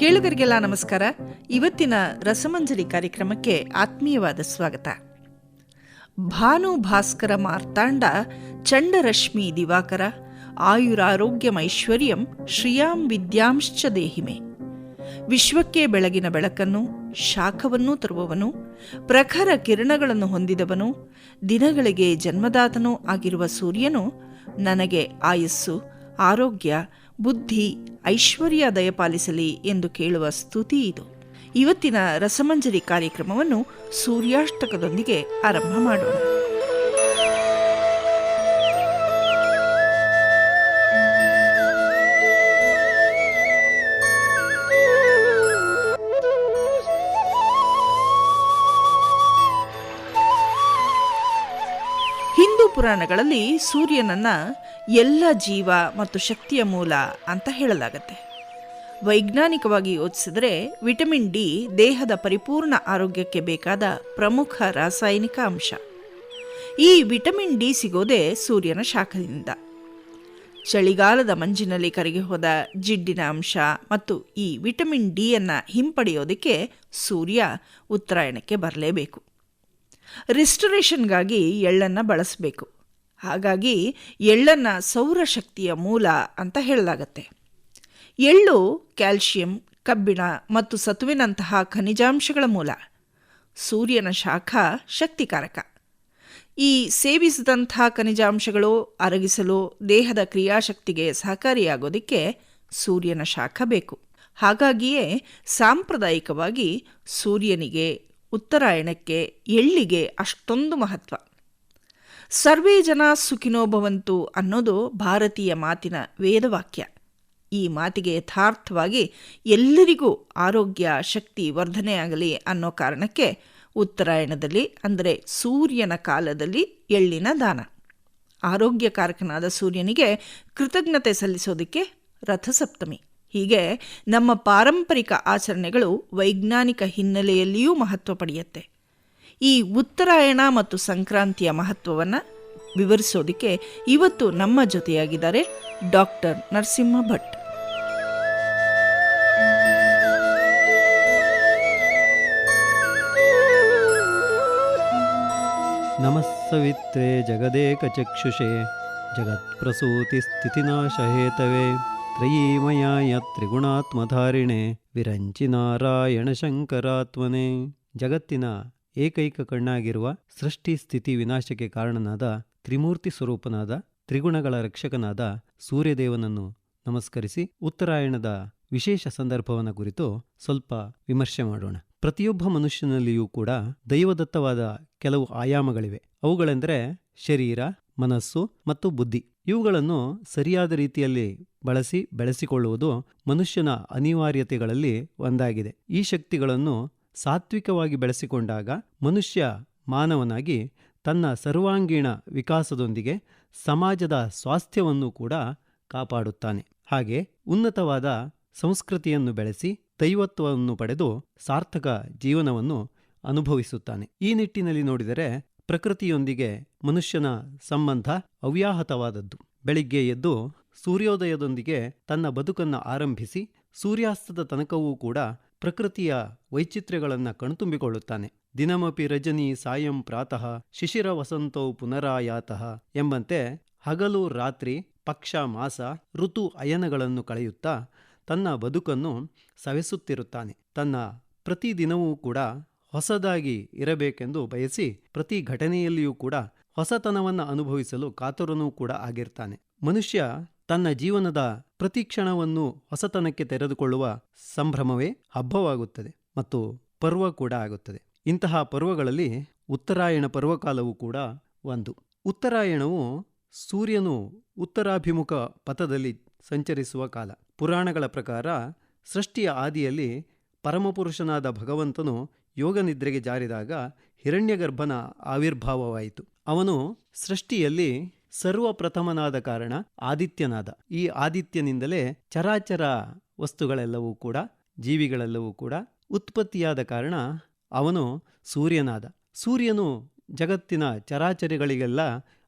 ಕೇಳುಗರಿಗೆಲ್ಲ ನಮಸ್ಕಾರ. ಇವತ್ತಿನ ರಸಮಂಜರಿ ಕಾರ್ಯಕ್ರಮಕ್ಕೆ ಆತ್ಮೀಯವಾದ ಸ್ವಾಗತ. ಭಾನು ಭಾಸ್ಕರ ಮಾರ್ತಾಂಡ ಚಂಡರಶ್ಮಿ ದಿವಾಕರ ಆಯುರಾರೋಗ್ಯಮೈಶ್ವರ್ಯಂ ಶ್ರೀಯಾಂ ವಿದ್ಯಾಂಶ್ಚ ದೇಹಿಮೆ. ವಿಶ್ವಕ್ಕೆ ಬೆಳಗಿನ ಬೆಳಕನ್ನು, ಶಾಖವನ್ನೂ ತರುವವನು, ಪ್ರಖರ ಕಿರಣಗಳನ್ನು ಹೊಂದಿದವನು, ದಿನಗಳಿಗೆ ಜನ್ಮದಾತನೂ ಆಗಿರುವ ಸೂರ್ಯನು ನನಗೆ ಆಯಸ್ಸು, ಆರೋಗ್ಯ, ಬುದ್ಧಿ, ಐಶ್ವರ್ಯ ದಯಪಾಲಿಸಲಿ ಎಂದು ಕೇಳುವ ಸ್ತುತಿ ಇದು. ಇವತ್ತಿನ ರಸಮಂಜರಿ ಕಾರ್ಯಕ್ರಮವನ್ನು ಸೂರ್ಯಾಷ್ಟಕದೊಂದಿಗೆ ಆರಂಭ ಮಾಡೋಣ. ಹಿಂದೂ ಪುರಾಣಗಳಲ್ಲಿ ಸೂರ್ಯನನ್ನ ಎಲ್ಲ ಜೀವ ಮತ್ತು ಶಕ್ತಿಯ ಮೂಲ ಅಂತ ಹೇಳಲಾಗತ್ತೆ. ವೈಜ್ಞಾನಿಕವಾಗಿ ಯೋಚಿಸಿದ್ರೆ ವಿಟಮಿನ್ ಡಿ ದೇಹದ ಪರಿಪೂರ್ಣ ಆರೋಗ್ಯಕ್ಕೆ ಬೇಕಾದ ಪ್ರಮುಖ ರಾಸಾಯನಿಕ ಅಂಶ. ಈ ವಿಟಮಿನ್ ಡಿ ಸಿಗೋದೇ ಸೂರ್ಯನ ಶಾಖದಿಂದ. ಚಳಿಗಾಲದ ಮಂಜಿನಲ್ಲಿ ಕರಗಿ ಹೋದ ಜಿಡ್ಡಿನ ಅಂಶ ಮತ್ತು ಈ ವಿಟಮಿನ್ ಡಿಯನ್ನು ಹಿಂಪಡೆಯೋದಕ್ಕೆ ಸೂರ್ಯ ಉತ್ತರಾಯಣಕ್ಕೆ ಬರಲೇಬೇಕು. ರಿಸ್ಟೊರೇಷನ್ಗಾಗಿ ಎಳ್ಳನ್ನು ಬಳಸಬೇಕು. ಹಾಗಾಗಿ ಎಳ್ಳನ್ನು ಸೌರಶಕ್ತಿಯ ಮೂಲ ಅಂತ ಹೇಳಲಾಗತ್ತೆ. ಎಳ್ಳು, ಕ್ಯಾಲ್ಶಿಯಂ, ಕಬ್ಬಿಣ ಮತ್ತು ಸತುವಿನಂತಹ ಖನಿಜಾಂಶಗಳ ಮೂಲ. ಸೂರ್ಯನ ಶಾಖ ಶಕ್ತಿಕಾರಕ. ಈ ಸೇವಿಸಿದಂಥ ಖನಿಜಾಂಶಗಳು ಅರಗಿಸಲು ದೇಹದ ಕ್ರಿಯಾಶಕ್ತಿಗೆ ಸಹಕಾರಿಯಾಗೋದಕ್ಕೆ ಸೂರ್ಯನ ಶಾಖ ಬೇಕು. ಹಾಗಾಗಿಯೇ ಸಾಂಪ್ರದಾಯಿಕವಾಗಿ ಸೂರ್ಯನಿಗೆ, ಉತ್ತರಾಯಣಕ್ಕೆ, ಎಳ್ಳಿಗೆ ಅಷ್ಟೊಂದು ಮಹತ್ವ. ಸರ್ವೇ ಜನ ಸುಖಿನೋ ಭವಂತು ಅನ್ನೋದು ಭಾರತೀಯ ಮಾತಿನ ವೇದವಾಕ್ಯ. ಈ ಮಾತಿಗೆ ಯಥಾರ್ಥವಾಗಿ ಎಲ್ಲರಿಗೂ ಆರೋಗ್ಯ ಶಕ್ತಿ ವರ್ಧನೆಯಾಗಲಿ ಅನ್ನೋ ಕಾರಣಕ್ಕೆ ಉತ್ತರಾಯಣದಲ್ಲಿ, ಅಂದರೆ ಸೂರ್ಯನ ಕಾಲದಲ್ಲಿ ಎಳ್ಳಿನ ದಾನ. ಆರೋಗ್ಯಕಾರಕನಾದ ಸೂರ್ಯನಿಗೆ ಕೃತಜ್ಞತೆ ಸಲ್ಲಿಸೋದಕ್ಕೆ ರಥಸಪ್ತಮಿ. ಹೀಗೆ ನಮ್ಮ ಪಾರಂಪರಿಕ ಆಚರಣೆಗಳು ವೈಜ್ಞಾನಿಕ ಹಿನ್ನೆಲೆಯಲ್ಲಿಯೂ ಮಹತ್ವ ಪಡೆಯುತ್ತೆ. ಈ ಉತ್ತರಾಯಣ ಮತ್ತು ಸಂಕ್ರಾಂತಿಯ ಮಹತ್ವವನ್ನು ವಿವರಿಸೋದಕ್ಕೆ ಇವತ್ತು ನಮ್ಮ ಜೊತೆಯಾಗಿದ್ದಾರೆ ಡಾಕ್ಟರ್ ನರಸಿಂಹ ಭಟ್. ನಮಃ ಸವಿತ್ರೆ ಜಗತ್ಪ್ರಸೂತಿ ಸ್ಥಿತಿನಾಶಹೇತವೇ. ತ್ರಯೀಮಯಾಯ ತ್ರಿಗುಣಾತ್ಮಧಾರಿಣೆ. ವಿರಂಚಿ ನಾರಾಯಣ ಶಂಕರಾತ್ಮನೆ ಜಗತ್ತಿನ ಏಕೈಕ ಕಣ್ಣಾಗಿರುವ ಸೃಷ್ಟಿ ಸ್ಥಿತಿ ವಿನಾಶಕ್ಕೆ ಕಾರಣನಾದ ತ್ರಿಮೂರ್ತಿ ಸ್ವರೂಪನಾದ ತ್ರಿಗುಣಗಳ ರಕ್ಷಕನಾದ ಸೂರ್ಯದೇವನನ್ನು ನಮಸ್ಕರಿಸಿ ಉತ್ತರಾಯಣದ ವಿಶೇಷ ಸಂದರ್ಭವನ್ನು ಕುರಿತು ಸ್ವಲ್ಪ ವಿಮರ್ಶೆ ಮಾಡೋಣ. ಪ್ರತಿಯೊಬ್ಬ ಮನುಷ್ಯನಲ್ಲಿಯೂ ಕೂಡ ದೈವದತ್ತವಾದ ಕೆಲವು ಆಯಾಮಗಳಿವೆ. ಅವುಗಳೆಂದರೆ ಶರೀರ, ಮನಸ್ಸು ಮತ್ತು ಬುದ್ಧಿ. ಇವುಗಳನ್ನು ಸರಿಯಾದ ರೀತಿಯಲ್ಲಿ ಬಳಸಿ ಬೆಳೆಸಿಕೊಳ್ಳುವುದು ಮನುಷ್ಯನ ಅನಿವಾರ್ಯತೆಗಳಲ್ಲಿ ಒಂದಾಗಿದೆ. ಈ ಶಕ್ತಿಗಳನ್ನು ಸಾತ್ವಿಕವಾಗಿ ಬೆಳೆಸಿಕೊಂಡಾಗ ಮನುಷ್ಯ ಮಾನವನಾಗಿ ತನ್ನ ಸರ್ವಾಂಗೀಣ ವಿಕಾಸದೊಂದಿಗೆ ಸಮಾಜದ ಸ್ವಾಸ್ಥ್ಯವನ್ನು ಕೂಡ ಕಾಪಾಡುತ್ತಾನೆ. ಹಾಗೆ ಉನ್ನತವಾದ ಸಂಸ್ಕೃತಿಯನ್ನು ಬೆಳೆಸಿ ದೈವತ್ವವನ್ನು ಪಡೆದು ಸಾರ್ಥಕ ಜೀವನವನ್ನು ಅನುಭವಿಸುತ್ತಾನೆ. ಈ ನಿಟ್ಟಿನಲ್ಲಿ ನೋಡಿದರೆ ಪ್ರಕೃತಿಯೊಂದಿಗೆ ಮನುಷ್ಯನ ಸಂಬಂಧ ಅವ್ಯಾಹತವಾದದ್ದು. ಬೆಳಿಗ್ಗೆ ಎದ್ದು ಸೂರ್ಯೋದಯದೊಂದಿಗೆ ತನ್ನ ಬದುಕನ್ನು ಆರಂಭಿಸಿ ಸೂರ್ಯಾಸ್ತದ ತನಕವೂ ಕೂಡ ಪ್ರಕೃತಿಯ ವೈಚಿತ್ರ್ಯಗಳನ್ನು ಕಣ್ತುಂಬಿಕೊಳ್ಳುತ್ತಾನೆ. ದಿನಮಪಿ ರಜನಿ ಸಾಯಂ ಪ್ರಾತಃ ಶಿಶಿರ ವಸಂತೋ ಪುನರಾಯಾತಃ ಎಂಬಂತೆ ಹಗಲು ರಾತ್ರಿ ಪಕ್ಷ ಮಾಸ ಋತು ಅಯನಗಳನ್ನು ಕಳೆಯುತ್ತಾ ತನ್ನ ಬದುಕನ್ನು ಸವೆಸುತ್ತಿರುತ್ತಾನೆ. ತನ್ನ ಪ್ರತಿದಿನವೂ ಕೂಡ ಹೊಸದಾಗಿ ಇರಬೇಕೆಂದು ಬಯಸಿ ಪ್ರತಿ ಘಟನೆಯಲ್ಲಿಯೂ ಕೂಡ ಹೊಸತನವನ್ನು ಅನುಭವಿಸಲು ಕಾತುರನೂ ಕೂಡ ಆಗಿರ್ತಾನೆ. ಮನುಷ್ಯ ತನ್ನ ಜೀವನದ ಪ್ರತಿ ಕ್ಷಣವನ್ನು ಹೊಸತನಕ್ಕೆ ತೆರೆದುಕೊಳ್ಳುವ ಸಂಭ್ರಮವೇ ಹಬ್ಬವಾಗುತ್ತದೆ ಮತ್ತು ಪರ್ವ ಕೂಡ ಆಗುತ್ತದೆ. ಇಂತಹ ಪರ್ವಗಳಲ್ಲಿ ಉತ್ತರಾಯಣ ಪರ್ವಕಾಲವೂ ಕೂಡ ಒಂದು. ಉತ್ತರಾಯಣವು ಸೂರ್ಯನು ಉತ್ತರಾಭಿಮುಖ ಪಥದಲ್ಲಿ ಸಂಚರಿಸುವ ಕಾಲ. ಪುರಾಣಗಳ ಪ್ರಕಾರ ಸೃಷ್ಟಿಯ ಆದಿಯಲ್ಲಿ ಪರಮಪುರುಷನಾದ ಭಗವಂತನು ಯೋಗ ನಿದ್ರೆಗೆ ಜಾರಿದಾಗ ಹಿರಣ್ಯಗರ್ಭನ ಆವಿರ್ಭಾವವಾಯಿತು. ಅವನು ಸೃಷ್ಟಿಯಲ್ಲಿ ಸರ್ವಪ್ರಥಮನಾದ ಕಾರಣ ಆದಿತ್ಯನಾದ. ಈ ಆದಿತ್ಯನಿಂದಲೇ ಚರಾಚರ ವಸ್ತುಗಳೆಲ್ಲವೂ ಕೂಡ, ಜೀವಿಗಳೆಲ್ಲವೂ ಕೂಡ ಉತ್ಪತ್ತಿಯಾದ ಕಾರಣ ಅವನು ಸೂರ್ಯನಾದ. ಸೂರ್ಯನು ಜಗತ್ತಿನ ಚರಾಚರಿಗಳಿಗೆಲ್ಲ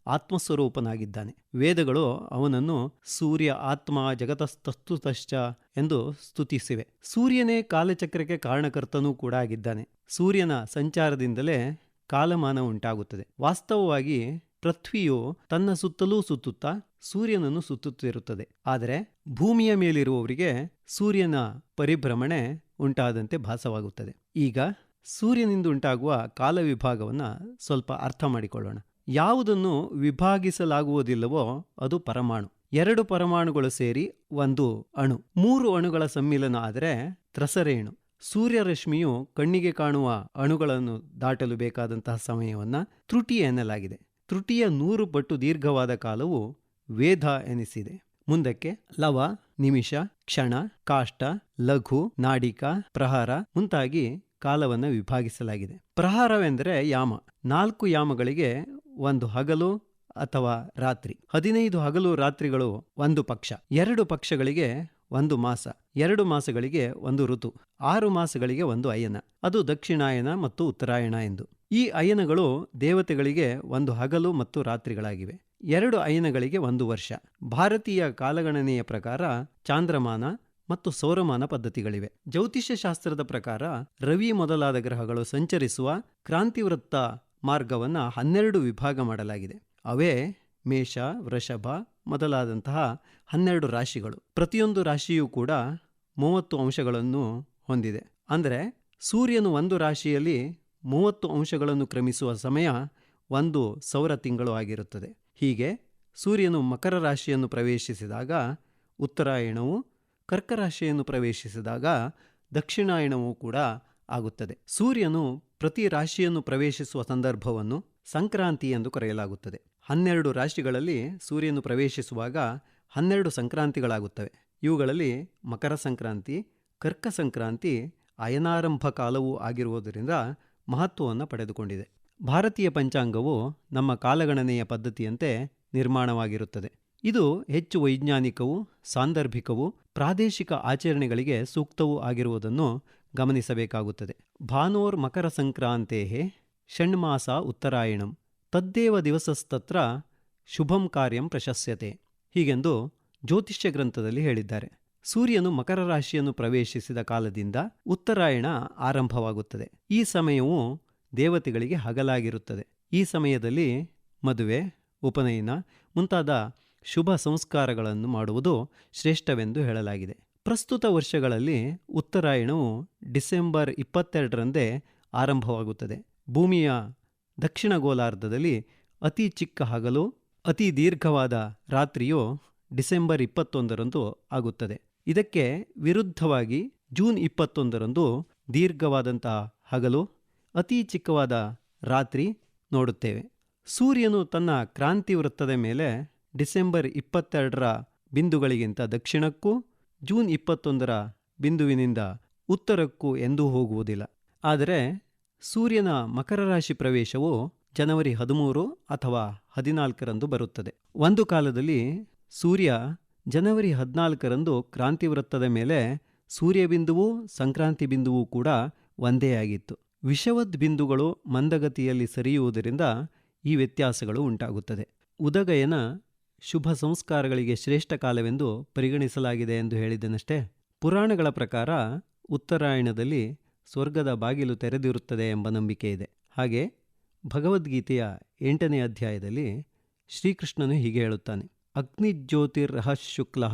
ಆತ್ಮಸ್ವರೂಪನಾಗಿದ್ದಾನೆ. ವೇದಗಳು ಅವನನ್ನು ಸೂರ್ಯ ಆತ್ಮ ಜಗತಸ್ತಸ್ತುತಶ್ಚ ಎಂದು ಸ್ತುತಿಸಿವೆ. ಸೂರ್ಯನೇ ಕಾಲಚಕ್ರಕ್ಕೆ ಕಾರಣಕರ್ತನೂ ಕೂಡ ಆಗಿದ್ದಾನೆ. ಸೂರ್ಯನ ಸಂಚಾರದಿಂದಲೇ ಕಾಲಮಾನ ಉಂಟಾಗುತ್ತದೆ. ವಾಸ್ತವವಾಗಿ ಪೃಥ್ವಿಯು ತನ್ನ ಸುತ್ತಲೂ ಸುತ್ತುತ್ತಾ ಸೂರ್ಯನನ್ನು ಸುತ್ತುತ್ತಿರುತ್ತದೆ. ಆದರೆ ಭೂಮಿಯ ಮೇಲಿರುವವರಿಗೆ ಸೂರ್ಯನ ಪರಿಭ್ರಮಣೆ ಉಂಟಾದಂತೆ ಭಾಸವಾಗುತ್ತದೆ. ಈಗ ಸೂರ್ಯನಿಂದ ಉಂಟಾಗುವ ಕಾಲ ವಿಭಾಗವನ್ನು ಸ್ವಲ್ಪ ಅರ್ಥ ಮಾಡಿಕೊಳ್ಳೋಣ. ಯಾವುದನ್ನು ವಿಭಾಗಿಸಲಾಗುವುದಿಲ್ಲವೋ ಅದು ಪರಮಾಣು. ಎರಡು ಪರಮಾಣುಗಳು ಸೇರಿ ಒಂದು ಅಣು. ಮೂರು ಅಣುಗಳ ಸಮ್ಮಿಲನ ಆದರೆ ತ್ರಸರೇಣು. ಸೂರ್ಯರಶ್ಮಿಯು ಕಣ್ಣಿಗೆ ಕಾಣುವ ಅಣುಗಳನ್ನು ದಾಟಲು ಬೇಕಾದಂತಹ ಸಮಯವನ್ನು ತ್ರುಟಿ ಎನ್ನಲಾಗಿದೆ. ತೃಟಿಯ ನೂರು ಪಟ್ಟು ದೀರ್ಘವಾದ ಕಾಲವು ವೇದ ಎನಿಸಿದೆ. ಮುಂದಕ್ಕೆ ಲವ, ನಿಮಿಷ, ಕ್ಷಣ, ಕಾಷ್ಟ, ಲಘು, ನಾಡಿಕ, ಪ್ರಹಾರ ಮುಂತಾಗಿ ಕಾಲವನ್ನು ವಿಭಾಗಿಸಲಾಗಿದೆ. ಪ್ರಹಾರವೆಂದರೆ ಯಾಮ. ನಾಲ್ಕು ಯಾಮಗಳಿಗೆ ಒಂದು ಹಗಲು ಅಥವಾ ರಾತ್ರಿ. ಹದಿನೈದು ಹಗಲು ರಾತ್ರಿಗಳು ಒಂದು ಪಕ್ಷ. ಎರಡು ಪಕ್ಷಗಳಿಗೆ ಒಂದು ಮಾಸ. ಎರಡು ಮಾಸಗಳಿಗೆ ಒಂದು ಋತು. ಆರು ಮಾಸಗಳಿಗೆ ಒಂದು ಅಯನ. ಅದು ದಕ್ಷಿಣಾಯನ ಮತ್ತು ಉತ್ತರಾಯಣ ಎಂದು. ಈ ಅಯನಗಳು ದೇವತೆಗಳಿಗೆ ಒಂದು ಹಗಲು ಮತ್ತು ರಾತ್ರಿಗಳಾಗಿವೆ. ಎರಡು ಅಯನಗಳಿಗೆ ಒಂದು ವರ್ಷ. ಭಾರತೀಯ ಕಾಲಗಣನೆಯ ಪ್ರಕಾರ ಚಾಂದ್ರಮಾನ ಮತ್ತು ಸೌರಮಾನ ಪದ್ಧತಿಗಳಿವೆ. ಜ್ಯೋತಿಷ್ಯ ಶಾಸ್ತ್ರದ ಪ್ರಕಾರ ರವಿ ಮೊದಲಾದ ಗ್ರಹಗಳು ಸಂಚರಿಸುವ ಕ್ರಾಂತಿವೃತ್ತ ಮಾರ್ಗವನ್ನ ಹನ್ನೆರಡು ವಿಭಾಗ ಮಾಡಲಾಗಿದೆ. ಅವೇ ಮೇಷ, ವೃಷಭ ಮೊದಲಾದಂತಹ ಹನ್ನೆರಡು ರಾಶಿಗಳು. ಪ್ರತಿಯೊಂದು ರಾಶಿಯೂ ಕೂಡ ಮೂವತ್ತು ಅಂಶಗಳನ್ನು ಹೊಂದಿದೆ. ಅಂದರೆ ಸೂರ್ಯನು ಒಂದು ರಾಶಿಯಲ್ಲಿ ಮೂವತ್ತು ಅಂಶಗಳನ್ನು ಕ್ರಮಿಸುವ ಸಮಯ ಒಂದು ಸೌರ ತಿಂಗಳು ಆಗಿರುತ್ತದೆ. ಹೀಗೆ ಸೂರ್ಯನು ಮಕರ ರಾಶಿಯನ್ನು ಪ್ರವೇಶಿಸಿದಾಗ ಉತ್ತರಾಯಣವು ಕರ್ಕರಾಶಿಯನ್ನು ಪ್ರವೇಶಿಸಿದಾಗ ದಕ್ಷಿಣಾಯಣವೂ ಕೂಡ ಆಗುತ್ತದೆ. ಸೂರ್ಯನು ಪ್ರತಿ ರಾಶಿಯನ್ನು ಪ್ರವೇಶಿಸುವ ಸಂದರ್ಭವನ್ನು ಸಂಕ್ರಾಂತಿ ಎಂದು ಕರೆಯಲಾಗುತ್ತದೆ. ಹನ್ನೆರಡು ರಾಶಿಗಳಲ್ಲಿ ಸೂರ್ಯನು ಪ್ರವೇಶಿಸುವಾಗ ಹನ್ನೆರಡು ಸಂಕ್ರಾಂತಿಗಳಾಗುತ್ತವೆ. ಇವುಗಳಲ್ಲಿ ಮಕರ ಸಂಕ್ರಾಂತಿ, ಕರ್ಕ ಸಂಕ್ರಾಂತಿ, ಅಯನಾರಂಭ ಕಾಲವೂ ಆಗಿರುವುದರಿಂದ ಮಹತ್ವವನ್ನು ಪಡೆದುಕೊಂಡಿದೆ. ಭಾರತೀಯ ಪಂಚಾಂಗವು ನಮ್ಮ ಕಾಲಗಣನೆಯ ಪದ್ಧತಿಯಂತೆ ನಿರ್ಮಾಣವಾಗಿರುತ್ತದೆ. ಇದು ಹೆಚ್ಚು ವೈಜ್ಞಾನಿಕವೂ, ಸಾಂದರ್ಭಿಕವೂ, ಪ್ರಾದೇಶಿಕ ಆಚರಣೆಗಳಿಗೆ ಸೂಕ್ತವೂ ಆಗಿರುವುದನ್ನು ಗಮನಿಸಬೇಕಾಗುತ್ತದೆ. ಭಾನೋರ್ ಮಕರ ಸಂಕ್ರಾಂತೇ ಷಣ್ಮಾಸ ಉತ್ತರಾಯಣಂ ತದ್ದೇವ ದಿವಸಸ್ತತ್ರ ಶುಭಂ ಕಾರ್ಯಂ ಪ್ರಶಸ್ಯತೆ ಹೀಗೆಂದು ಜ್ಯೋತಿಷ್ಯ ಗ್ರಂಥದಲ್ಲಿ ಹೇಳಿದ್ದಾರೆ. ಸೂರ್ಯನು ಮಕರ ರಾಶಿಯನ್ನು ಪ್ರವೇಶಿಸಿದ ಕಾಲದಿಂದ ಉತ್ತರಾಯಣ ಆರಂಭವಾಗುತ್ತದೆ. ಈ ಸಮಯವು ದೇವತೆಗಳಿಗೆ ಹಗಲಾಗಿರುತ್ತದೆ. ಈ ಸಮಯದಲ್ಲಿ ಮದುವೆ, ಉಪನಯನ ಮುಂತಾದ ಶುಭ ಸಂಸ್ಕಾರಗಳನ್ನು ಮಾಡುವುದು ಶ್ರೇಷ್ಠವೆಂದು ಹೇಳಲಾಗಿದೆ. ಪ್ರಸ್ತುತ ವರ್ಷಗಳಲ್ಲಿ ಉತ್ತರಾಯಣವು ಡಿಸೆಂಬರ್ ಇಪ್ಪತ್ತೆರಡರಂದೇ ಆರಂಭವಾಗುತ್ತದೆ. ಭೂಮಿಯ ದಕ್ಷಿಣ ಗೋಲಾರ್ಧದಲ್ಲಿ ಅತಿ ಚಿಕ್ಕ ಹಗಲು, ಅತಿ ದೀರ್ಘವಾದ ರಾತ್ರಿಯು ಡಿಸೆಂಬರ್ ಇಪ್ಪತ್ತೊಂದರಂದು ಆಗುತ್ತದೆ. ಇದಕ್ಕೆ ವಿರುದ್ಧವಾಗಿ ಜೂನ್ ಇಪ್ಪತ್ತೊಂದರಂದು ದೀರ್ಘವಾದಂತಹ ಹಗಲು, ಅತಿ ಚಿಕ್ಕವಾದ ರಾತ್ರಿ ನೋಡುತ್ತೇವೆ. ಸೂರ್ಯನು ತನ್ನ ಕ್ರಾಂತಿ ವೃತ್ತದ ಮೇಲೆ ಡಿಸೆಂಬರ್ ಇಪ್ಪತ್ತೆರಡರ ಬಿಂದುಗಳಿಗಿಂತ ದಕ್ಷಿಣಕ್ಕೂ ಜೂನ್ ಇಪ್ಪತ್ತೊಂದರ ಬಿಂದುವಿನಿಂದ ಉತ್ತರಕ್ಕೂ ಎಂದೂ ಹೋಗುವುದಿಲ್ಲ. ಆದರೆ ಸೂರ್ಯನ ಮಕರ ರಾಶಿ ಪ್ರವೇಶವು ಜನವರಿ ಹದಿಮೂರು ಅಥವಾ ಹದಿನಾಲ್ಕರಂದು ಬರುತ್ತದೆ. ಒಂದು ಕಾಲದಲ್ಲಿ ಸೂರ್ಯ ಜನವರಿ ಹದಿನಾಲ್ಕರಂದು ಕ್ರಾಂತಿ ವೃತ್ತದ ಮೇಲೆ ಸೂರ್ಯ ಬಿಂದುವು ಸಂಕ್ರಾಂತಿ ಬಿಂದುವು ಕೂಡ ಒಂದೇ ಆಗಿತ್ತು. ವಿಷವದ್ ಬಿಂದುಗಳು ಮಂದಗತಿಯಲ್ಲಿ ಸರಿಯುವುದರಿಂದ ಈ ವ್ಯತ್ಯಾಸಗಳು ಉಂಟಾಗುತ್ತದೆ. ಉದಗಯನ ಶುಭ ಸಂಸ್ಕಾರಗಳಿಗೆ ಶ್ರೇಷ್ಠ ಕಾಲವೆಂದು ಪರಿಗಣಿಸಲಾಗಿದೆ ಎಂದು ಹೇಳಿದ್ದನಷ್ಟೇ, ಪುರಾಣಗಳ ಪ್ರಕಾರ ಉತ್ತರಾಯಣದಲ್ಲಿ ಸ್ವರ್ಗದ ಬಾಗಿಲು ತೆರೆದಿರುತ್ತದೆ ಎಂಬ ನಂಬಿಕೆ ಇದೆ. ಹಾಗೆ ಭಗವದ್ಗೀತೆಯ ಎಂಟನೇ ಅಧ್ಯಾಯದಲ್ಲಿ ಶ್ರೀಕೃಷ್ಣನು ಹೀಗೆ ಹೇಳುತ್ತಾನೆ ಅಗ್ನಿಜ್ಯೋತಿರ್ಹ ಶುಕ್ಲ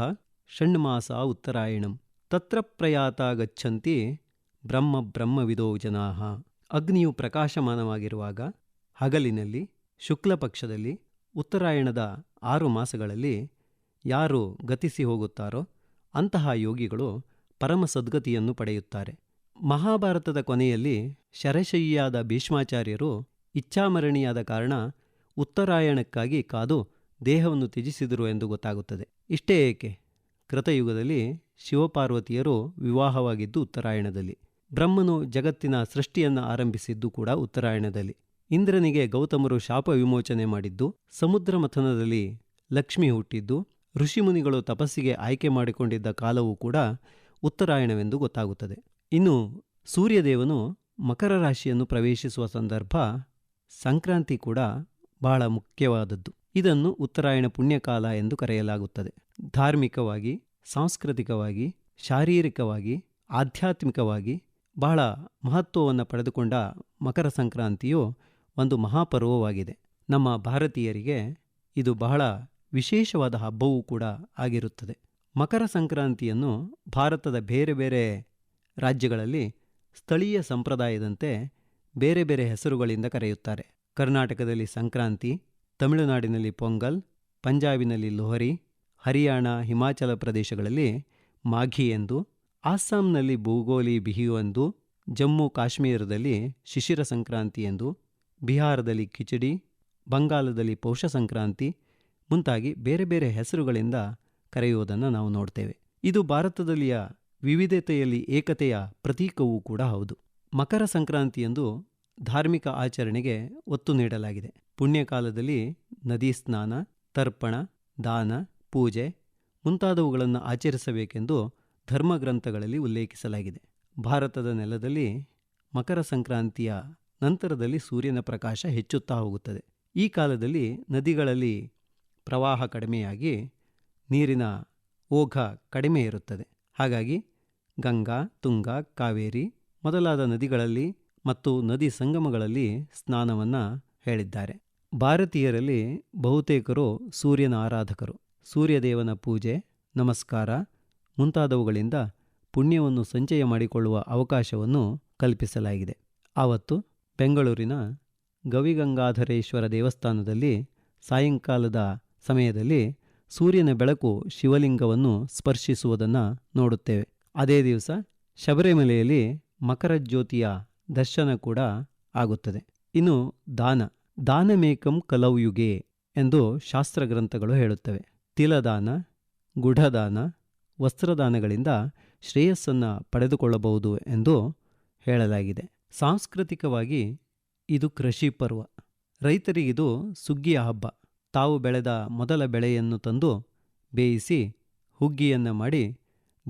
ಷಣ್ಮಾಸ ಉತ್ತರಾಯಣಂ, ತತ್ರ ಪ್ರಯಾತ ಗಚ್ಚಂತಿ ಬ್ರಹ್ಮ ಬ್ರಹ್ಮವಿದೋ ಜನಾ ಅಗ್ನಿಯು ಪ್ರಕಾಶಮಾನವಾಗಿರುವಾಗ ಹಗಲಿನಲ್ಲಿ ಶುಕ್ಲ ಪಕ್ಷದಲ್ಲಿ ಉತ್ತರಾಯಣದ ಆರು ಮಾಸಗಳಲ್ಲಿ ಯಾರು ಗತಿಸಿ ಹೋಗುತ್ತಾರೋ ಅಂತಹ ಯೋಗಿಗಳು ಪರಮ ಸದ್ಗತಿಯನ್ನು ಪಡೆಯುತ್ತಾರೆ. ಮಹಾಭಾರತದ ಕೊನೆಯಲ್ಲಿ ಶರಶಯ್ಯಾದ ಭೀಷ್ಮಾಚಾರ್ಯರು ಇಚ್ಛಾಮರಣಿಯಾದ ಕಾರಣ ಉತ್ತರಾಯಣಕ್ಕಾಗಿ ಕಾದು ದೇಹವನ್ನು ತ್ಯಜಿಸಿದರು ಎಂದು ಗೊತ್ತಾಗುತ್ತದೆ. ಇಷ್ಟೇ ಏಕೆ? ಕೃತಯುಗದಲ್ಲಿ ಶಿವಪಾರ್ವತಿಯರು ವಿವಾಹವಾಗಿದ್ದು ಉತ್ತರಾಯಣದಲ್ಲಿ. ಬ್ರಹ್ಮನು ಜಗತ್ತಿನ ಸೃಷ್ಟಿಯನ್ನು ಆರಂಭಿಸಿದ್ದು ಕೂಡ ಉತ್ತರಾಯಣದಲ್ಲಿ. ಇಂದ್ರನಿಗೆ ಗೌತಮರು ಶಾಪ ವಿಮೋಚನೆ ಮಾಡಿದ್ದು, ಸಮುದ್ರ ಮಥನದಲ್ಲಿ ಲಕ್ಷ್ಮಿ ಹುಟ್ಟಿದ್ದು, ಋಷಿಮುನಿಗಳು ತಪಸ್ಸಿಗೆ ಆಯ್ಕೆ ಮಾಡಿಕೊಂಡಿದ್ದ ಕಾಲವೂ ಕೂಡ ಉತ್ತರಾಯಣವೆಂದು ಗೊತ್ತಾಗುತ್ತದೆ. ಇನ್ನು ಸೂರ್ಯದೇವನು ಮಕರ ರಾಶಿಯನ್ನು ಪ್ರವೇಶಿಸುವ ಸಂದರ್ಭ ಸಂಕ್ರಾಂತಿ ಕೂಡ ಬಹಳ ಮುಖ್ಯವಾದದ್ದು. ಇದನ್ನು ಉತ್ತರಾಯಣ ಪುಣ್ಯಕಾಲ ಎಂದು ಕರೆಯಲಾಗುತ್ತದೆ. ಧಾರ್ಮಿಕವಾಗಿ, ಸಾಂಸ್ಕೃತಿಕವಾಗಿ, ಶಾರೀರಿಕವಾಗಿ, ಆಧ್ಯಾತ್ಮಿಕವಾಗಿ ಬಹಳ ಮಹತ್ವವನ್ನು ಪಡೆದುಕೊಂಡ ಮಕರ ಸಂಕ್ರಾಂತಿಯು ಒಂದು ಮಹಾಪರ್ವವಾಗಿದೆ. ನಮ್ಮ ಭಾರತೀಯರಿಗೆ ಇದು ಬಹಳ ವಿಶೇಷವಾದ ಹಬ್ಬವೂ ಕೂಡ ಆಗಿರುತ್ತದೆ. ಮಕರ ಸಂಕ್ರಾಂತಿಯನ್ನು ಭಾರತದ ಬೇರೆ ಬೇರೆ ರಾಜ್ಯಗಳಲ್ಲಿ ಸ್ಥಳೀಯ ಸಂಪ್ರದಾಯದಂತೆ ಬೇರೆ ಬೇರೆ ಹೆಸರುಗಳಿಂದ ಕರೆಯುತ್ತಾರೆ. ಕರ್ನಾಟಕದಲ್ಲಿ ಸಂಕ್ರಾಂತಿ, ತಮಿಳುನಾಡಿನಲ್ಲಿ ಪೊಂಗಲ್, ಪಂಜಾಬಿನಲ್ಲಿ ಲೋಹರಿ, ಹರಿಯಾಣ, ಹಿಮಾಚಲ ಪ್ರದೇಶಗಳಲ್ಲಿ ಮಾಘಿ ಎಂದು, ಅಸ್ಸಾಂನಲ್ಲಿ ಭೂಗೋಲಿ ಬಿಹಿಯು ಎಂದು, ಜಮ್ಮು ಕಾಶ್ಮೀರದಲ್ಲಿ ಶಿಶಿರ ಸಂಕ್ರಾಂತಿ ಎಂದು ಬಿಹಾರದಲ್ಲಿ ಕಿಚಡಿ ಬಂಗಾಲದಲ್ಲಿ ಪೌಷ ಸಂಕ್ರಾಂತಿ ಮುಂತಾಗಿ ಬೇರೆ ಬೇರೆ ಹೆಸರುಗಳಿಂದ ಕರೆಯುವುದನ್ನು ನಾವು ನೋಡ್ತೇವೆ. ಇದು ಭಾರತದಲ್ಲಿಯ ವಿವಿಧತೆಯಲ್ಲಿ ಏಕತೆಯ ಪ್ರತೀಕವೂ ಕೂಡ ಹೌದು. ಮಕರ ಸಂಕ್ರಾಂತಿಯಂದು ಧಾರ್ಮಿಕ ಆಚರಣೆಗೆ ಒತ್ತು ನೀಡಲಾಗಿದೆ. ಪುಣ್ಯಕಾಲದಲ್ಲಿ ನದಿ ಸ್ನಾನ, ತರ್ಪಣ, ದಾನ, ಪೂಜೆ ಮುಂತಾದವುಗಳನ್ನು ಆಚರಿಸಬೇಕೆಂದು ಧರ್ಮಗ್ರಂಥಗಳಲ್ಲಿ ಉಲ್ಲೇಖಿಸಲಾಗಿದೆ. ಭಾರತದ ನೆಲದಲ್ಲಿ ಮಕರ ಸಂಕ್ರಾಂತಿಯ ನಂತರದಲ್ಲಿ ಸೂರ್ಯನ ಪ್ರಕಾಶ ಹೆಚ್ಚುತ್ತಾ ಹೋಗುತ್ತದೆ. ಈ ಕಾಲದಲ್ಲಿ ನದಿಗಳಲ್ಲಿ ಪ್ರವಾಹ ಕಡಿಮೆಯಾಗಿ ನೀರಿನ ಓಘ ಕಡಿಮೆ ಇರುತ್ತದೆ. ಹಾಗಾಗಿ ಗಂಗಾ, ತುಂಗಾ, ಕಾವೇರಿ ಮೊದಲಾದ ನದಿಗಳಲ್ಲಿ ಮತ್ತು ನದಿ ಸಂಗಮಗಳಲ್ಲಿ ಸ್ನಾನವನ್ನು ಹೇಳಿದ್ದಾರೆ. ಭಾರತೀಯರಲ್ಲಿ ಬಹುತೇಕರು ಸೂರ್ಯನ ಆರಾಧಕರು. ಸೂರ್ಯದೇವನ ಪೂಜೆ, ನಮಸ್ಕಾರ ಮುಂತಾದವುಗಳಿಂದ ಪುಣ್ಯವನ್ನು ಸಂಚಯ ಮಾಡಿಕೊಳ್ಳುವ ಅವಕಾಶವನ್ನು ಕಲ್ಪಿಸಲಾಗಿದೆ. ಆವತ್ತು ಬೆಂಗಳೂರಿನ ಗವಿಗಂಗಾಧರೇಶ್ವರ ದೇವಸ್ಥಾನದಲ್ಲಿ ಸಾಯಂಕಾಲದ ಸಮಯದಲ್ಲಿ ಸೂರ್ಯನ ಬೆಳಕು ಶಿವಲಿಂಗವನ್ನು ಸ್ಪರ್ಶಿಸುವುದನ್ನು ನೋಡುತ್ತೇವೆ. ಅದೇ ದಿವಸ ಶಬರಿಮಲೆಯಲ್ಲಿ ಮಕರ ಜ್ಯೋತಿಯ ದರ್ಶನ ಕೂಡ ಆಗುತ್ತದೆ. ಇನ್ನು ದಾನ, ದಾನಮೇಕಂ ಕಲವ್ಯುಗೆ ಎಂದು ಶಾಸ್ತ್ರಗ್ರಂಥಗಳು ಹೇಳುತ್ತವೆ. ತಿಲದಾನ, ಗುಢದಾನ, ವಸ್ತ್ರದಾನಗಳಿಂದ ಶ್ರೇಯಸ್ಸನ್ನು ಪಡೆದುಕೊಳ್ಳಬಹುದು ಎಂದು ಹೇಳಲಾಗಿದೆ. ಸಾಂಸ್ಕೃತಿಕವಾಗಿ ಇದು ಕೃಷಿ ಪರ್ವ. ರೈತರಿಗಿದು ಸುಗ್ಗಿಯ ಹಬ್ಬ. ತಾವು ಬೆಳೆದ ಮೊದಲ ಬೆಳೆಯನ್ನು ತಂದು ಬೇಯಿಸಿ ಹುಗ್ಗಿಯನ್ನು ಮಾಡಿ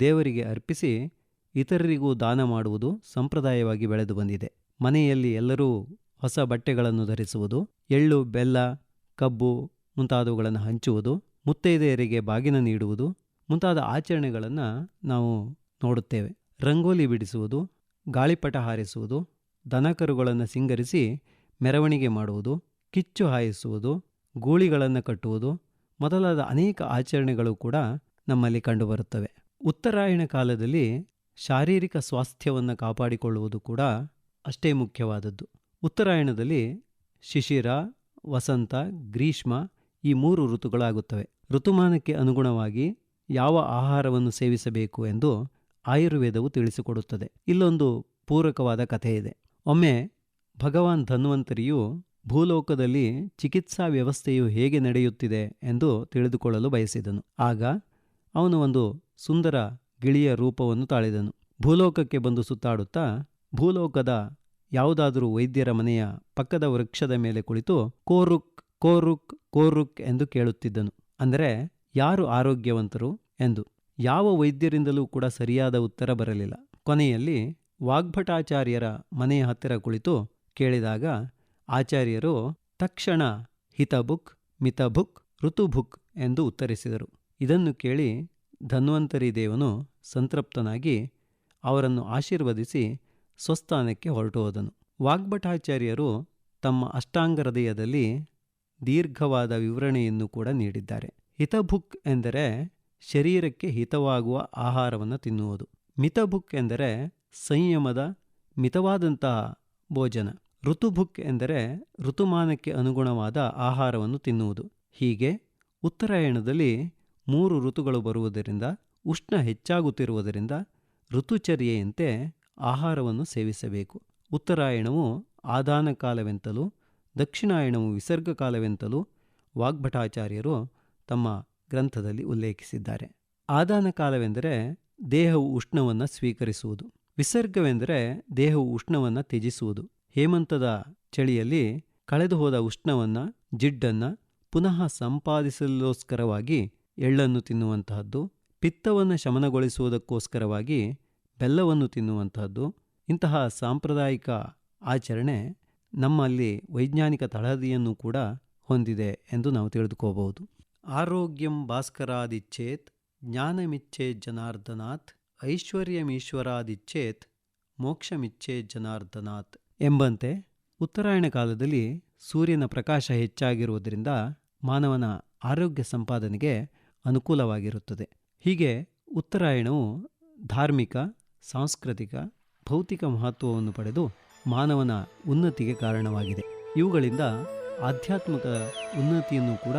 ದೇವರಿಗೆ ಅರ್ಪಿಸಿ ಇತರರಿಗೂ ದಾನ ಮಾಡುವುದು ಸಂಪ್ರದಾಯವಾಗಿ ಬೆಳೆದು ಬಂದಿದೆ. ಮನೆಯಲ್ಲಿ ಎಲ್ಲರೂ ಹೊಸ ಬಟ್ಟೆಗಳನ್ನು ಧರಿಸುವುದು, ಎಳ್ಳು, ಬೆಲ್ಲ, ಕಬ್ಬು ಮುಂತಾದವುಗಳನ್ನು ಹಂಚುವುದು, ಮುತ್ತೈದೆಯರಿಗೆ ಬಾಗಿನ ನೀಡುವುದು ಮುಂತಾದ ಆಚರಣೆಗಳನ್ನು ನಾವು ನೋಡುತ್ತೇವೆ. ರಂಗೋಲಿ ಬಿಡಿಸುವುದು ಗಾಳಿಪಟ ಹಾರಿಸುವುದು, ದನಕರುಗಳನ್ನು ಸಿಂಗರಿಸಿ ಮೆರವಣಿಗೆ ಮಾಡುವುದು, ಕಿಚ್ಚು ಹಾಯಿಸುವುದು, ಗೂಳಿಗಳನ್ನು ಕಟ್ಟುವುದು ಮೊದಲಾದ ಅನೇಕ ಆಚರಣೆಗಳು ಕೂಡ ನಮ್ಮಲ್ಲಿ ಕಂಡುಬರುತ್ತವೆ. ಉತ್ತರಾಯಣ ಕಾಲದಲ್ಲಿ ಶಾರೀರಿಕ ಸ್ವಾಸ್ಥ್ಯವನ್ನು ಕಾಪಾಡಿಕೊಳ್ಳುವುದು ಕೂಡ ಅಷ್ಟೇ ಮುಖ್ಯವಾದದ್ದು. ಉತ್ತರಾಯಣದಲ್ಲಿ ಶಿಶಿರ, ವಸಂತ, ಗ್ರೀಷ್ಮ ಈ ಮೂರು ಋತುಗಳಾಗುತ್ತವೆ. ಋತುಮಾನಕ್ಕೆ ಅನುಗುಣವಾಗಿ ಯಾವ ಆಹಾರವನ್ನು ಸೇವಿಸಬೇಕು ಎಂದು ಆಯುರ್ವೇದವು ತಿಳಿಸಿಕೊಡುತ್ತದೆ. ಇಲ್ಲೊಂದು ಪೂರಕವಾದ ಕಥೆ ಇದೆ. ಒಮ್ಮೆ ಭಗವಾನ್ ಧನ್ವಂತರಿಯು ಭೂಲೋಕದಲ್ಲಿ ಚಿಕಿತ್ಸಾ ವ್ಯವಸ್ಥೆಯು ಹೇಗೆ ನಡೆಯುತ್ತಿದೆ ಎಂದು ತಿಳಿದುಕೊಳ್ಳಲು ಬಯಸಿದನು. ಆಗ ಅವನು ಒಂದು ಸುಂದರ ಗಿಳಿಯ ರೂಪವನ್ನು ತಾಳಿದನು. ಭೂಲೋಕಕ್ಕೆ ಬಂದು ಸುತ್ತಾಡುತ್ತಾ ಭೂಲೋಕದ ಯಾವುದಾದರೂ ವೈದ್ಯರ ಮನೆಯ ಪಕ್ಕದ ವೃಕ್ಷದ ಮೇಲೆ ಕುಳಿತು ಕೋರುಕ್ ಕೋರುಕ್ ಕೋರುಕ್ ಎಂದು ಕೇಳುತ್ತಿದ್ದನು. ಅಂದರೆ ಯಾರು ಆರೋಗ್ಯವಂತರು ಎಂದು. ಯಾವ ವೈದ್ಯರಿಂದಲೂ ಕೂಡ ಸರಿಯಾದ ಉತ್ತರ ಬರಲಿಲ್ಲ. ಕೊನೆಯಲ್ಲಿ ವಾಗ್ಭಟಾಚಾರ್ಯರ ಮನೆಯ ಹತ್ತಿರ ಕುಳಿತು ಕೇಳಿದಾಗ ಆಚಾರ್ಯರು, ತಕ್ಷಣ ಹಿತಬುಕ್ ಮಿತಬುಕ್ ಋತುಭುಕ್ ಎಂದು ಉತ್ತರಿಸಿದರು. ಇದನ್ನು ಕೇಳಿ ಧನ್ವಂತರಿ ದೇವನು ಸಂತೃಪ್ತನಾಗಿ ಅವರನ್ನು ಆಶೀರ್ವದಿಸಿ ಸ್ವಸ್ಥಾನಕ್ಕೆ ಹೊರಟು ಹೋದನು. ವಾಗ್ಭಟಾಚಾರ್ಯರು ತಮ್ಮ ಅಷ್ಟಾಂಗ ಹೃದಯದಲ್ಲಿ ದೀರ್ಘವಾದ ವಿವರಣೆಯನ್ನು ಕೂಡ ನೀಡಿದ್ದಾರೆ. ಹಿತಭುಕ್ ಎಂದರೆ ಶರೀರಕ್ಕೆ ಹಿತವಾಗುವ ಆಹಾರವನ್ನು ತಿನ್ನುವುದು. ಮಿತಭುಕ್ ಎಂದರೆ ಸಂಯಮದ ಮಿತವಾದಂತಹ ಭೋಜನ. ಋತುಭುಕ್ ಎಂದರೆ ಋತುಮಾನಕ್ಕೆ ಅನುಗುಣವಾದ ಆಹಾರವನ್ನು ತಿನ್ನುವುದು. ಹೀಗೆ ಉತ್ತರಾಯಣದಲ್ಲಿ ಮೂರು ಋತುಗಳು ಬರುವುದರಿಂದ, ಉಷ್ಣ ಹೆಚ್ಚಾಗುತ್ತಿರುವುದರಿಂದ ಋತುಚರ್ಯೆಯಂತೆ ಆಹಾರವನ್ನು ಸೇವಿಸಬೇಕು. ಉತ್ತರಾಯಣವು ಆದಾನ ಕಾಲವೆಂತಲೂ, ದಕ್ಷಿಣಾಯಣವು ವಿಸರ್ಗ ಕಾಲವೆಂತಲೂ ವಾಗ್ಭಟಾಚಾರ್ಯರು ತಮ್ಮ ಗ್ರಂಥದಲ್ಲಿ ಉಲ್ಲೇಖಿಸಿದ್ದಾರೆ. ಆದಾನ ಕಾಲವೆಂದರೆ ದೇಹವು ಉಷ್ಣವನ್ನು ಸ್ವೀಕರಿಸುವುದು. ವಿಸರ್ಗವೆಂದರೆ ದೇಹವು ಉಷ್ಣವನ್ನು ತ್ಯಜಿಸುವುದು. ಹೇಮಂತದ ಚಳಿಯಲ್ಲಿ ಕಳೆದು ಹೋದ ಉಷ್ಣವನ್ನು, ಜಿಡ್ಡನ್ನು ಪುನಃ ಸಂಪಾದಿಸಲೋಸ್ಕರವಾಗಿ ಎಳ್ಳನ್ನು ತಿನ್ನುವಂತಹದ್ದು, ಪಿತ್ತವನ್ನು ಶಮನಗೊಳಿಸುವುದಕ್ಕೋಸ್ಕರವಾಗಿ ಬೆಲ್ಲವನ್ನು ತಿನ್ನುವಂತಹದ್ದು, ಇಂತಹ ಸಾಂಪ್ರದಾಯಿಕ ಆಚರಣೆ ನಮ್ಮಲ್ಲಿ ವೈಜ್ಞಾನಿಕ ತಳಹದಿಯನ್ನು ಕೂಡ ಹೊಂದಿದೆ ಎಂದು ನಾವು ತಿಳಿದುಕೋಬಹುದು. ಆರೋಗ್ಯಂ ಭಾಸ್ಕರಾದಿಚ್ಛೇತ್ ಜ್ಞಾನಮಿಚ್ಛೇ ಜನಾರ್ದನಾಥ್ ಐಶ್ವರ್ಯಮೀಶ್ವರಾದಿಚ್ಛೇತ್ ಮೋಕ್ಷಮಿಚ್ಛೇ ಜನಾರ್ದನಾಥ್ ಎಂಬಂತೆ ಉತ್ತರಾಯಣ ಕಾಲದಲ್ಲಿ ಸೂರ್ಯನ ಪ್ರಕಾಶ ಹೆಚ್ಚಾಗಿರುವುದರಿಂದ ಮಾನವನ ಆರೋಗ್ಯ ಸಂಪಾದನೆಗೆ ಅನುಕೂಲವಾಗಿರುತ್ತದೆ. ಹೀಗೆ ಉತ್ತರಾಯಣವು ಧಾರ್ಮಿಕ, ಸಾಂಸ್ಕೃತಿಕ, ಭೌತಿಕ ಮಹತ್ವವನ್ನು ಪಡೆದು ಮಾನವನ ಉನ್ನತಿಗೆ ಕಾರಣವಾಗಿದೆ. ಇವುಗಳಿಂದ ಆಧ್ಯಾತ್ಮಿಕ ಉನ್ನತಿಯನ್ನು ಕೂಡ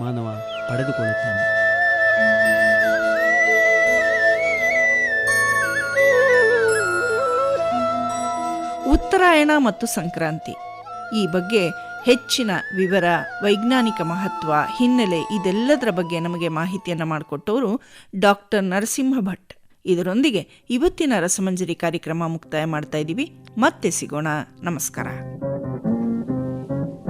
ಮಾನವ ಪಡೆದುಕೊಳ್ಳುತ್ತಾನೆ. ಉತ್ತರಾಯಣ ಮತ್ತು ಸಂಕ್ರಾಂತಿ. ಈ ಬಗ್ಗೆ ಹೆಚ್ಚಿನ ವಿವರ, ವೈಜ್ಞಾನಿಕ ಮಹತ್ವ, ಹಿನ್ನೆಲೆ ಇದೆಲ್ಲದರ ಬಗ್ಗೆ ನಮಗೆ ಮಾಹಿತಿಯನ್ನು ಮಾಡಿಕೊಟ್ಟವರು ಡಾಕ್ಟರ್ ನರಸಿಂಹ ಭಟ್. ಇದರೊಂದಿಗೆ ಇವತ್ತಿನ ರಸಮಂಜರಿ ಕಾರ್ಯಕ್ರಮ ಮುಕ್ತಾಯ ಮಾಡ್ತಾ ಇದ್ದೀವಿ. ಮತ್ತೆ ಸಿಗೋಣ. ನಮಸ್ಕಾರ.